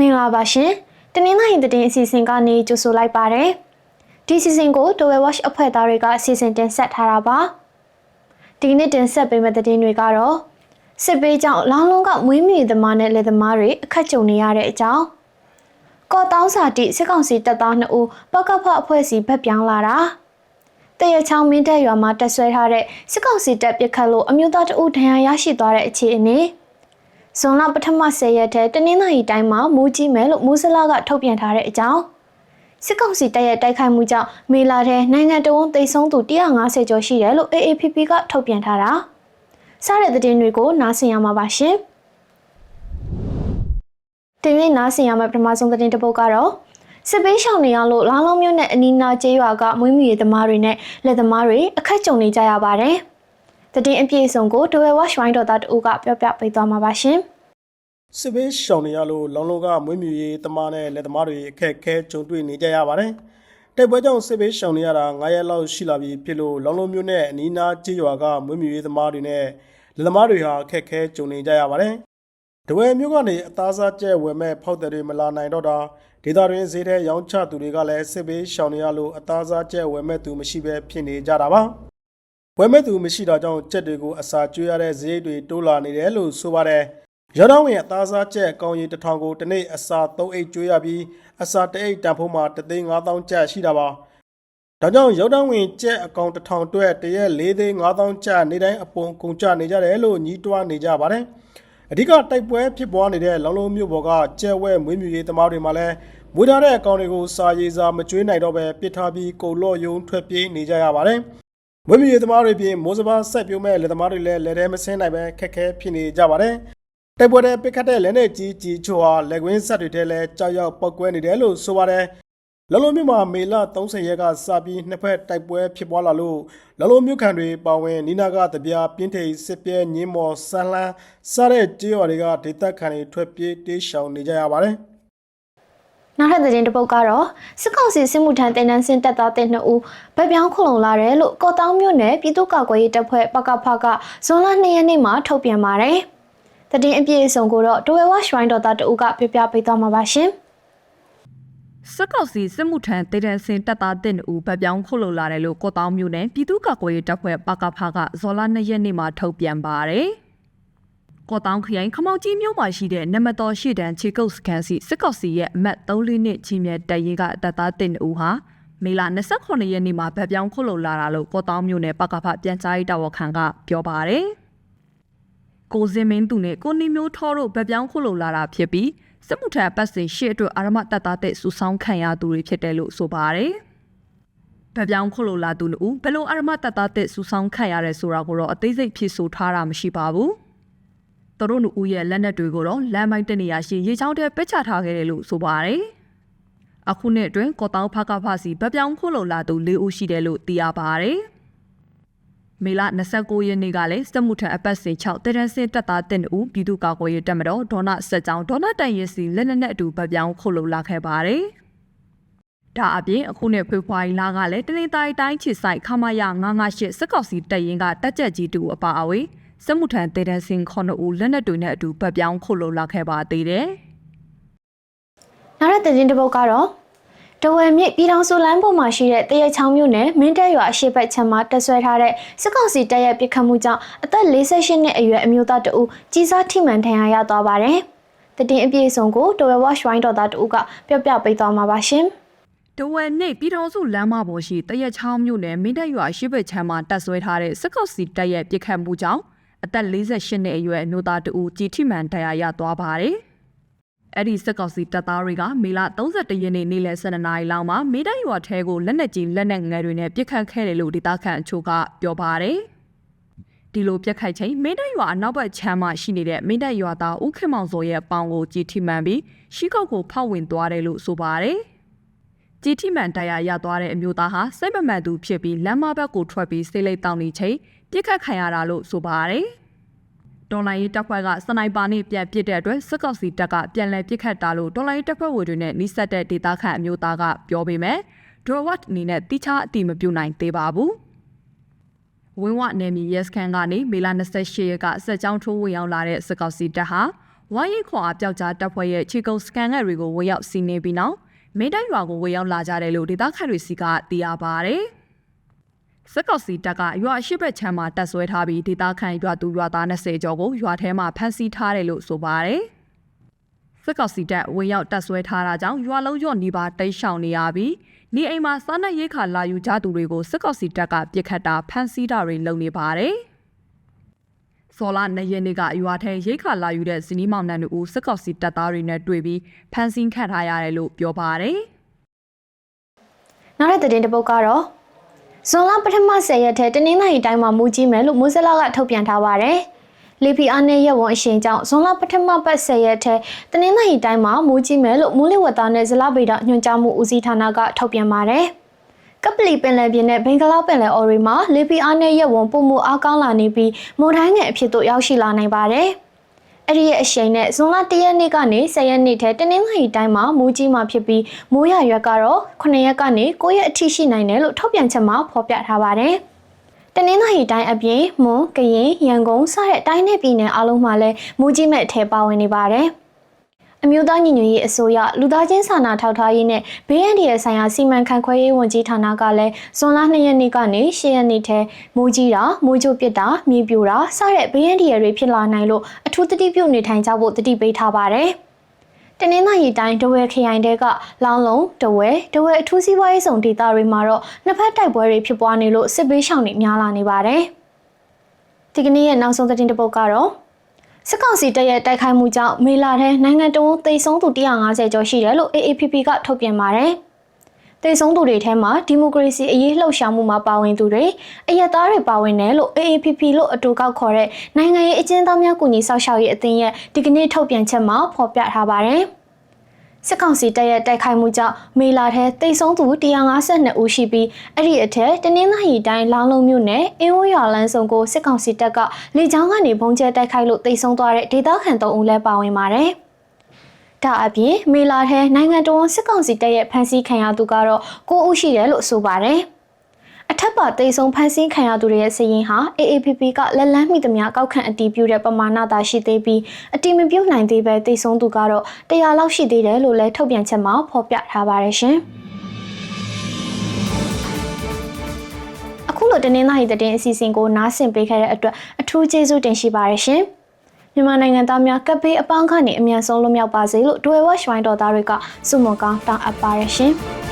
မင်္ဂလာပါရှင်တနင်္လာရင်သတင်းအစီအစဉ်ကနေကြိုဆိုလိုက်ပါတယ်ဒီအစီအစဉ်ကို Tower Watch အဖွဲ့သားတွေကအစီအစဉ်တင်ဆက်ထားတာပါဒီကနေ့တင်ဆက်ပေးမယ့်သတင်းတွေကတော့စစ်ပေးကြောင့်လောင်းလုံးကမွေးမြူသမားနဲ့လယ်သမားတွေအခက်ကြုံနေရတဲ့အကြောင်းကော်တောင်းစာတိစစ်ကောင်စီတပ်သား2ဦးပကဖအဖွဲ့စီဗက်ပြောင်းလာတာတရချောင်းမင်းတပ်ရွာမှာတက်ဆွဲထားတဲ့စစ်ကောင်စီတပ်ပစ်ခတ်လို့အမျိုးသားတအုပ်ဒဏ်ရာရရှိသွားတဲ့အခြေအနေ ဇွန်လပထမ10ရက်ထဲတနင်္လာရီတိုင်းမှာမူးကြီးမယ်လို့မူးစလာကထုတ်ပြန်ထားတဲ့အကြောင်းစစ်ကောင်စီတပ်ရဲ့တိုက်ခိုက်မှုကြောင့်မေလာထဲနိုင်ငံတော်ဝန်သိမ်းဆုံးသူ150ကျော်ရှိတယ်လို့ AAPP ကထုတ်ပြန်ထားတာစားတဲ့သတင်းတွေကိုနားဆင်ရမှာပါရှင်ဒီနေ့နားဆင်ရမယ့်ပထမဆုံးသတင်းတစ်ပုဒ်ကတော့စစ်ပေးရှောင်နေရလို့လောင်းလုံးမျိုးနဲ့အနီးနားကျေးရွာကမွေးမြူရေးသမားတွေနဲ့လက်သမားတွေအခက်ကြုံနေကြရပါတယ်။ သတင်းအပြည့်အစုံကို Dwell Watch Wine တော်သားတူကပြောပြပေးသွားမှာပါရှင်။စစ်ဘေးရှောင်နေရလို့လောင်လုံးကမွေးမြူရေးတမနဲ့လက်သမားတွေအခက်အခဲကြုံတွေ့နေကြရပါတယ်။တိုက်ပွဲကြောင့်စစ်ဘေးရှောင်နေရတာ9ရက်လောက်ရှိလာပြီဖြစ်လို့လောင်လုံးမျိုးနဲ့အနီးနားကြေးရွာကမွေးမြူရေးသမားတွေနဲ့လက်သမားတွေဟာအခက်အခဲကြုံနေကြရပါတယ်။တဝဲမျိုးကနေအသားစားကျဲဝယ်မဲ့ဖောက်တယ်တွေမလာနိုင်တော့တာဒေသတွင်းဈေးထဲရောင်းချသူတွေကလည်းစစ်ဘေးရှောင်နေရလို့အသားစားကျဲဝယ်မဲ့သူမရှိပဲဖြစ်နေကြတာပါ။ ဝယ်မဲ့သူမရှိတာကြောင့်ကြက်တွေကိုအစာကျွေးရတဲ့ဈေးတွေတိုးလာနေတယ်လို့ဆိုပါတယ်။ရောင်းတော့ဝင်အသားစားကြက်အကောင်ရီတစ်ထောင်ကိုတစ်နေ့အစာ3အိတ်ကျွေးရပြီးအစာ1အိတ်တန်ဖိုးမှာ3သိန်း5000ကျပ်ရှိတာပါ။ဒါကြောင့်ရောင်းတော့ဝင်ကြက်အကောင်တစ်ထောင်အတွက်တရက်4သိန်း5000ကျပ်နေတိုင်းအပုံကုန်ကျနေကြတယ်လို့ညီးတွားနေကြပါတယ်။အဓိကတိုက်ပွဲဖြစ်ပွားနေတဲ့လောင်လုံးမြို့ပေါ်ကကြက်ဝဲမွေးမြူရေးသမားတွေမှာလည်းမွေးထားတဲ့အကောင်တွေကိုစာရေးစာမကျွေးနိုင်တော့ပဲပစ်ထားပြီးကုံလော့ယုံထွက်ပြေးနေကြရပါတယ်။ မွေးမြူရေးသမားတွေပြင်မိုးစဘာဆက်ပြုံးမဲ့လက်သမားတွေလည်းလက်ထဲမဆင်းနိုင်ပဲခက်ခဲဖြစ်နေကြပါတယ်။တိုက်ပွဲတဲ့ပစ်ခတ်တဲ့လက်နဲ့ကြီးကြီးချို့ဟာလက်ကွင်းဆက်တွေထဲလည်းကြောက်ရောက်ပောက်ကွဲနေတယ်လို့ဆိုပါတယ်။လလုံးမြို့မှာမေလ30ရက်ကစပြီးနှစ်ဖက်တိုက်ပွဲဖြစ်ပွားလာလို့လလုံးမြို့ခံတွေပါဝင်နီနာကတပြားပြင်းထိန်စစ်ပြဲညင်းမော်ဆန်းလန်းစတဲ့ကြေးရွာတွေကဒေသခံတွေထွက်ပြေးတေးရှောင်နေကြရပါတယ်။ နောက်ထပ်သတင်းတစ်ပုဒ်ကတော့စစ်ကောင်စီစစ်မှုထမ်းတင်နန်းစင်တပ်သားတဲ့နှစ်ဦးဗက်ပြောင်းခုံလုံလာတယ်လို့ကော့တောင်းမြို့နယ်ပြည်သူ့ကာကွယ်ရေးတပ်ဖွဲ့ပကဖကဇွန်လ2ရက်နေ့မှာထုတ်ပြန်ပါတယ်။သတင်းအပြည့်အစုံကိုတော့ Dwell Watch Wine တော်သားတူကပြပြပေးသွားမှာပါရှင်။စက်ကောက်စီစစ်မှုထမ်းတေတန်စင်တပ်သားတင်ဦးဗတ်ပြောင်းခုတ်လုံလာတယ်လို့ကော့တောင်းမြို့နယ်ပြည်သူ့ကာကွယ်ရေးတပ်ဖွဲ့ပကဖကဇော်လ2ရက်နေ့မှာထုတ်ပြန်ပါတယ်။ ကော့တောင်းခရိုင်ခမောက်ကြီးမြို့မှာရှိတဲ့နမတော်ရှိတန်းခြေကုပ်စခန်းစီစစ်ကောက်စီရဲ့အမတ်3လနှစ်ကြီးမြတ်တပ်ရေးကတပ်သားတင်ဦးဟာမေလ29ရက်နေ့မှာဗတ်ပြောင်းခုတ်လုံလာတာလို့ကော့တောင်းမြို့နယ်ပကဖပြန်ကြားရေးတာဝန်ခံကပြောပါတယ်။ကိုစင်မင်းသူနဲ့ကိုနေမျိုးထောတို့ဗတ်ပြောင်းခုတ်လုံလာတာဖြစ်ပြီးစစ်မှုထမ်းပတ်စဉ်ရှေ့အတွက်အာရမတပ်သားတဲ့စူဆောင်းခံရသူတွေဖြစ်တယ်လို့ဆိုပါတယ်။ဗပြောင်းခုလိုလာသူတို့ဘယ်လိုအာရမတပ်သားတဲ့စူဆောင်းခံရတယ်ဆိုတာကိုတော့အသေးစိတ်ဖြစ်ဆိုထားတာမရှိပါဘူး။ သူတို့တို့ရဲ့လက်နက်တွေကိုတော့လမ်းမိုက်တနေရာရှိရေချောင်းထဲပစ်ချထားခဲ့တယ်လို့ဆိုပါတယ်။အခုနှစ်အတွင်းကော့တောင်းဖကဖစီဗပြောင်းခုလိုလာသူ၄ဦးရှိတယ်လို့သိရပါတယ်။မေလ29ရက်နေ့ကလည်းစက်မှုထံအပတ်စဉ်6တရန်စင်တပ်သားတင်ဦးပြည်သူ့ကာကွယ်ရေးတပ်မတော်ဒေါနဆက်ကြောင်းဒေါနတန်ရင်စီလက်နက်နဲ့အတူဗပြောင်းခုလိုလာခဲ့ပါတယ်။ဒါအပြင်အခုနှစ်ဖေဖော်ဝါရီလကလည်းတနင်္သာရီတိုင်းခြေဆိုင်ခမာယ958စက်ကောက်စီတပ်ရင်ကတက်ကြက်ကြီးတူအပါအဝင် စက်မှုထံတေတန်စင်9ဦးလက်နက်တွေနဲ့အတူဗပြောင်းခုလိုလာခဲ့ပါသေးတယ်။နောက်တဲ့သတင်းတစ်ပုဒ်ကတော့တဝယ်မြစ်ပြည်ထောင်စုလမ်းပေါ်မှာရှိတဲ့တရက်ချောင်းမြို့နယ်မင်းတပ်ရွာအရှိတ်ဘက်ခြမ်းမှာတက်ဆွဲထားတဲ့စစ်ကောင်စီတပ်ရဲ့ပစ်ခတ်မှုကြောင့်အသက်48နှစ်အရွယ်အမျိုးသားတဦးကြီးစားထိမှန်ဒဏ်ရာရသွားပါတယ်။တတင်အပြည့်အစုံကိုတဝယ်ဝါရှ်ဝိုင်းတော်သားတဦးကပြောပြပေးသွားမှာပါရှင်။တဝက်နေ့ပြည်တော်စုလမ်းမပေါ်ရှိတရက်ချောင်းမြို့နယ်မင်းတပ်ရွာရှိဘက်ချမ်းမှာတက်ဆွဲထားတဲ့စစ်ကောက်စီတပ်ရဲ့ပစ်ခတ်မှုကြောင့်အ သက်48နှစ်အရွယ်အမျိုးသားတဦးကြီးထိမှန်ဒဏ်ရာရသွားပါတယ်။အဲ့ဒီစစ်ကောက်စီတပ်သားတွေကမေလ31ရက်နေ့နေ့လယ်12နာရီလောက်မှာမင်းတပ်ရွာထဲကိုလက်နက်ကြီးလက်နက်ငယ်တွေနဲ့ပစ်ခတ်ခဲ့တယ်လို့ဒေသခံအချို့ကပြောပါတယ်။ဒီလိုပြက်ခိုက်ချိန်မင်းတပ်ရွာအနောက်ဘက်ခြမ်းမှာရှိနေတဲ့မင်းတပ်ရွာသားဦးခင်မောင်စောရဲ့ပေါင်ကိုကြီးထိမှန်ပြီးရှီကုတ်ကိုဖောက်ဝင်သွားတယ်လို့ဆိုပါတယ်။ကြီးထိမှန်တရားရသွားတဲ့အမျိုးသားဟာစိတ်မမှန်သူဖြစ်ပြီးလမ်းမဘက်ကိုထွက်ပြီးစိတ်လိတ်တောင်းနေချိန် ပြစ်ခတ်ခံရတာလို့ဆိုပါတယ်။တော်လိုင်းရေးတပ်ဖွဲ့ကစနိုက်ပါနဲ့ပြန်ပစ်တဲ့အတွက်စစ်ကောက်စီတပ်ကပြန်လည်ပစ်ခတ်တာလို့တော်လိုင်းရေးတပ်ဖွဲ့ဝင်တွေနဲ့နှိစက်တဲ့ဒေသခံအမျိုးသားကပြောပေမဲ့ဒရဝတ်အနေနဲ့တိချာအတိမပြုနိုင်သေးပါဘူး။ဝင်းဝနယ်မြေရဲစခန်းကနေမေလ28ရက်ကစက်ကြောင်းထိုးဝင်ရောက်လာတဲ့စစ်ကောက်စီတပ်ဟာဝိုင်းရိတ်ခွာပျောက်ကြားတပ်ဖွဲ့ရဲ့ခြေကုပ်စကန်ငတ်တွေကိုဝေရောက်စီးနေပြီးနောက်မင်းတိုင်းရွာကိုဝေရောက်လာကြတယ်လို့ဒေသခံတွေစီကသိရပါဗျ။ စက်ကောက်စီတပ်ကရွာအရှိဘက်ချမ်းမှာတပ်ဆွဲထားပြီးဒေသခံရွာသူရွာသား20ကျော်ကိုရွာထဲမှာဖမ်းဆီးထားတယ်လို့ဆိုပါတယ်။စက်ကောက်စီတပ်ဝေရောက်တပ်ဆွဲထားတာကြောင့်ရွာလုံးရွနီးပါတိတ်ရှောင်နေရပြီးနေအိမ်မှာစားနပ်ရိက္ခာလာယူကြသူတွေကိုစက်ကောက်စီတပ်ကပြစ်ခတ်တာဖမ်းဆီးတာတွေလုပ်နေပါတယ်။စော်လာနေရက်နေ့ကရွာထဲရိတ်ခါလာယူတဲ့ဇနီးမောင်နှံတို့စက်ကောက်စီတပ်သားတွေနဲ့တွေ့ပြီးဖမ်းဆီးခံထားရတယ်လို့ပြောပါတယ်။နောက်တဲ့သတင်းတစ်ပုဒ်ကတော့ ဇွန်လပထမ10ရက်ထဲတနင်္လာရီတိုင်းမှာမူကြီးမယ်လို့မိုးစလာကထုတ်ပြန်ထားပါတယ်။လီပီအားနဲ့ရက်ဝန်အရှင်ကြောင့်ဇွန်လပထမပတ်10ရက်ထဲတနင်္လာရီတိုင်းမှာမူကြီးမယ်လို့မိုးလေဝသနဲ့ဇလဗေဒညွှန်ကြားမှုဦးစီးဌာနကထုတ်ပြန်ပါတယ်။ကပလီပင်လယ်ပြင်နဲ့ဘင်္ဂလားပင်လယ်အော်ရီမှာလီပီအားနဲ့ရက်ဝန်ပုံမှုအားကောင်းလာနေပြီးမုန်တိုင်းငယ်အဖြစ်သို့ရောက်ရှိလာနိုင်ပါတယ်။ အဲ့ဒီရဲ့အရှိန်နဲ့ဇွန်လ1ရက်နေ့ကနေ10ရက်နေ့ထဲတနင်္လာရီတိုင်းမှာမူကြီးမှာဖြစ်ပြီးမိုးရရွက်ကတော့9ရက်ကနေ9ရက်အထိရှိနိုင်တယ်လို့ထုတ်ပြန်ချက်မှာဖော်ပြထားပါတယ်။တနင်္လာရီတိုင်းအပြင်မွန်၊ကရင်၊ရန်ကုန်စတဲ့တိုင်းနယ်ပြည်နယ်အလုံးမှာလည်းမူကြီးမဲ့အထက်ပါဝင်နေပါတယ်။ အမျိုးသားညီညွတ်ရေးအစိုးရလူသားချင်းစာနာထောက်ထားရေးနဲ့ဘေးအန္တရာယ်ဆိုင်ရာစီမံခန့်ခွဲရေးဝန်ကြီးဌာနကလည်းဇွန်လ2ရက်နေ့ကနေ10ရက်နေ့ထဲမူကြီးတာမူကြိုပစ်တာမြေပြိုတာစတဲ့ဘေးအန္တရာယ်တွေဖြစ်လာနိုင်လို့အထူးသတိပြုနေထိုင်ကြဖို့တတိပေးထားပါတယ်။တနင်္လာရီတိုင်းတဝဲခရိုင်တဲကလောင်းလုံးတဝဲတဝဲအထူးစီးပွားရေးဆောင်ဒေသတွေမှာတော့နှစ်ဖက်တိုက်ပွဲတွေဖြစ်ပွားနေလို့စစ်ဘေးရှောင်တွေများလာနေပါတယ်။ဒီကနေ့ရဲ့နောက်ဆုံးသတင်းတစ်ပုဒ်ကတော့ စစ်ကောင်စီတပ်ရဲ့တိုက်ခိုက်မှုကြောင့်မေလာထဲနိုင်ငံတော်သိမ်းဆုံးသူ150ကျော်ရှိတယ်လို့ AAPP ကထုတ်ပြန်ပါတယ်။သိမ်းဆုံးသူတွေထဲမှာဒီမိုကရေစီအရေးလှုပ်ရှားမှုမှာပါဝင်သူတွေအယက်သားတွေပါဝင်တယ်လို့ AAPP လို့အတူကောက်ခေါ်တဲ့နိုင်ငံရေးအကျဉ်းသားများကူညီဆောက်ရှောက်ရေးအသင်းရဲ့ဒီကနေ့ထုတ်ပြန်ချက်မှာဖော်ပြထားပါတယ်။ စစ်ကောင်စီတပ်ရဲ့တိုက်ခိုက်မှုကြောင့်မေလာထဲတိတ်ဆုံးသူ152ဦးရှိပြီးအဲ့ဒီအထက်တနင်္လာရီတိုင်းလောင်းလုံးမြို့နယ်အင်းဝရွာလန်းစုံကိုစစ်ကောင်စီတပ်ကလေကြောင်းကနေဘုံကျဲတိုက်ခိုက်လို့တိတ်ဆုံးသွားတဲ့ဒေသခံ3ဦးလည်းပါဝင်ပါတယ်။ဒါအပြင်မေလာထဲနိုင်ငံတော်စစ်ကောင်စီတပ်ရဲ့ဖမ်းဆီးခံရသူကတော့9ဦးရှိတယ်လို့ဆိုပါတယ်။အ ထက်ပါတိတ်ဆုံးဖမ်းဆီးခံရသူတွေရဲ့စည်ရင်ဟာ AAPP ကလက်လန်းမိသမျှကောက်ခံအတီးပြုတဲ့ပမာဏသာရှိသေးပြီးအတီးမပြုတ်နိုင်သေးပဲတိတ်ဆုံးသူကတော့100လောက်ရှိသေးတယ်လို့လည်းထုတ်ပြန်ချက်မှာဖော်ပြထားပါတယ်ရှင်။အခုလိုတနင်္လာရီသတင်းအစီအစဉ်ကိုနားဆင်ပေးခဲ့တဲ့အတွက်အထူးကျေးဇူးတင်ရှိပါတယ်ရှင်။မြန်မာနိုင်ငံသားများကပ်ဘေးအပေါင်းကနေအမြန်ဆုံးလွတ်မြောက်ပါစေလို့ဒွယ်ဝက်ရွှိုင်းတော်သားတွေကစုမွန်ကောင်းတောင်းအပ်ပါတယ်ရှင်။